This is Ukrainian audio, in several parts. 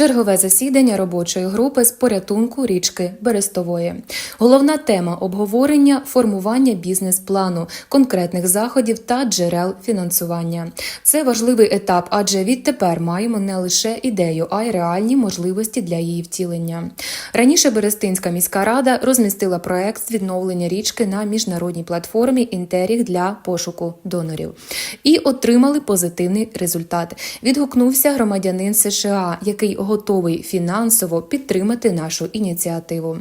Чергове засідання робочої групи з порятунку річки Берестової. Головна тема обговорення формування бізнес-плану, конкретних заходів та джерел фінансування. Це важливий етап, адже відтепер маємо не лише ідею, а й реальні можливості для її втілення. Раніше Берестинська міська рада розмістила проект з відновлення річки на міжнародній платформі Інтеріг для пошуку донорів і отримали позитивний результат. Відгукнувся громадянин США, який готовий фінансово підтримати нашу ініціативу.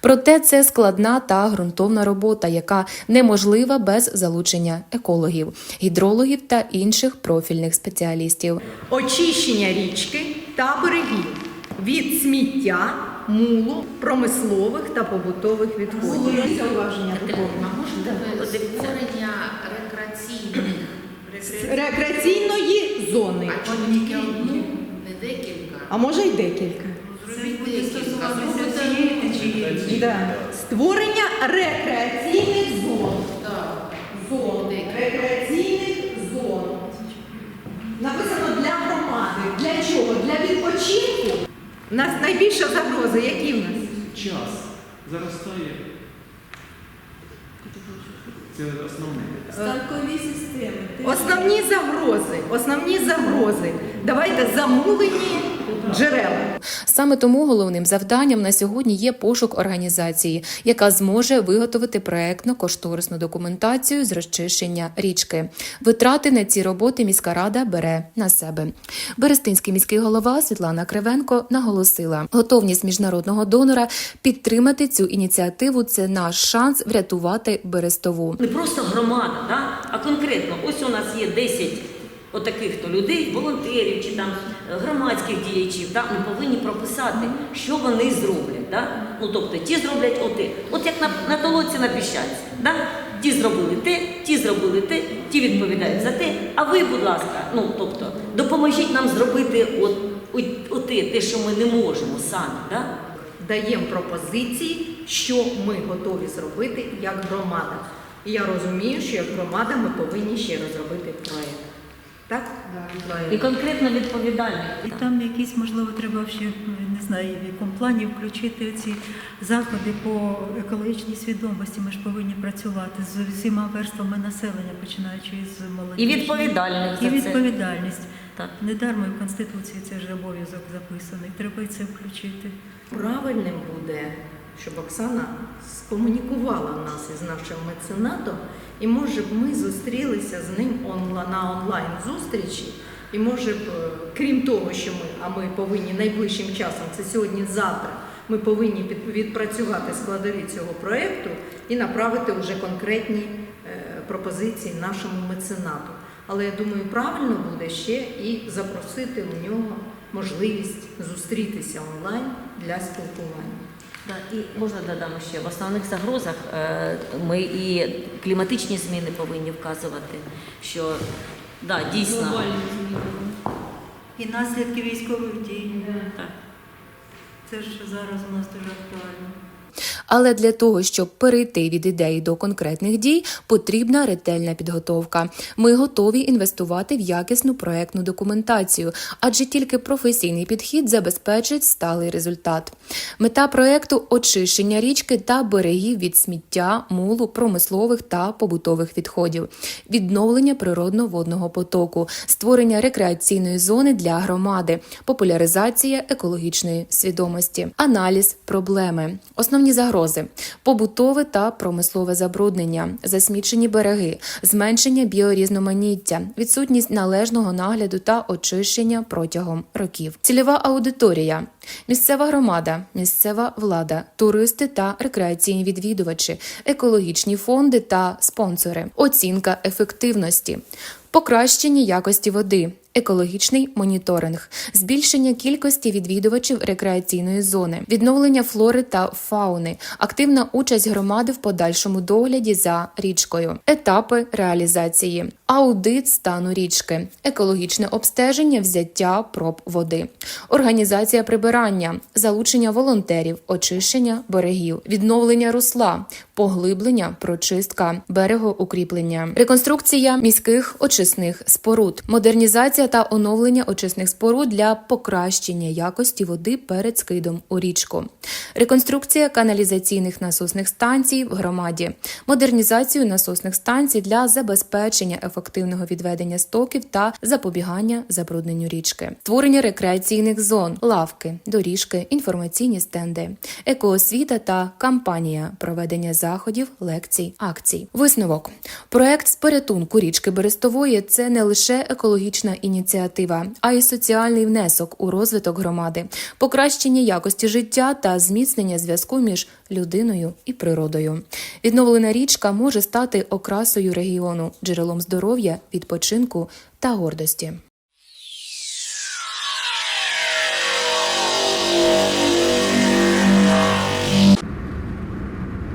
Проте це складна та ґрунтовна робота, яка неможлива без залучення екологів, гідрологів та інших профільних спеціалістів. очищення річки та берегів від сміття, мулу, промислових та побутових відходів. Зауваження створення рекреаційних Рекреаційної зони, декілька? а може й декілька. Зробіть декілька. Да. Створення рекреаційних зон. Так. Зон. Рекреаційних зон. Написано для громади. Для чого? Для відпочинку. У нас найбільша загроза, які в нас? час заростає. Це основне. Станкові системи. Основні загрози, основні загрози. Давайте замулені джерела. Саме тому головним завданням на сьогодні є пошук організації, яка зможе виготовити проектно-кошторисну документацію з розчищення річки. Витрати на ці роботи міська рада бере на себе. Берестинський міський голова Світлана Кривенко наголосила, готовність міжнародного донора підтримати цю ініціативу це наш шанс врятувати Берестову. Не просто громада, да? а конкретно, ось у нас є 10 отаких то людей, волонтерів чи там е, громадських діячів, да? ми повинні прописати, що вони зроблять. Да? Ну, тобто ті зроблять оте. От як на, на толоці на піщанці. Да? Ті зробили те, ті зробили те, ті відповідають за те. А ви, будь ласка, ну тобто, допоможіть нам зробити от, от, оте, те, що ми не можемо самі. Да? Даємо пропозиції, що ми готові зробити як громада. І я розумію, що як громада ми повинні ще розробити проєкт. Так? І конкретно відповідальність. І там якісь, можливо, треба ще не знаю, в якому плані включити ці заходи по екологічній свідомості. Ми ж повинні працювати з усіма верствами населення, починаючи з молоді. І відповідальність І відповідальність. Так. Недармо в Конституції це ж обов'язок записаний. Треба і це включити. Правильним буде, щоб Оксана скомунікувала нас із нашим меценатом, і може б ми зустрілися з ним на онлайн зустрічі. І може б, е, крім того, що ми, а ми повинні найближчим часом, це сьогодні-завтра, ми повинні відпрацювати складові цього проєкту і направити вже конкретні е, пропозиції нашому меценату. Але я думаю, правильно буде ще і запросити у нього можливість зустрітися онлайн для спілкування. Да, і можна додам ще в основних загрозах е, ми і кліматичні зміни повинні вказувати, що да, дійсно І наслідки військових дій. так. Це ж зараз у нас дуже актуально. Але для того, щоб перейти від ідеї до конкретних дій, потрібна ретельна підготовка. Ми готові інвестувати в якісну проектну документацію, адже тільки професійний підхід забезпечить сталий результат. Мета проекту очищення річки та берегів від сміття, мулу, промислових та побутових відходів, відновлення природно-водного потоку, створення рекреаційної зони для громади, популяризація екологічної свідомості, аналіз проблеми, основні загрози, побутове та промислове забруднення, засмічені береги, зменшення біорізноманіття, відсутність належного нагляду та очищення протягом років. Цільова аудиторія. Місцева громада, місцева влада, туристи та рекреаційні відвідувачі, екологічні фонди та спонсори, оцінка ефективності, покращення якості води, екологічний моніторинг, збільшення кількості відвідувачів рекреаційної зони, відновлення флори та фауни, активна участь громади в подальшому догляді за річкою, етапи реалізації, аудит стану річки, екологічне обстеження, взяття проб води, організація прибирання, залучення волонтерів, очищення берегів, відновлення русла, поглиблення, прочистка, берегоукріплення, реконструкція міських очисних споруд, модернізація реконструкція та оновлення очисних споруд для покращення якості води перед скидом у річку, реконструкція каналізаційних насосних станцій в громаді, модернізацію насосних станцій для забезпечення ефективного відведення стоків та запобігання забрудненню річки, створення рекреаційних зон, лавки, доріжки, інформаційні стенди, екоосвіта та кампанія проведення заходів, лекцій, акцій. Висновок. Проект з порятунку річки Берестової це не лише екологічна ініціатива, а й соціальний внесок у розвиток громади, покращення якості життя та зміцнення зв'язку між людиною і природою. Відновлена річка може стати окрасою регіону, джерелом здоров'я, відпочинку та гордості.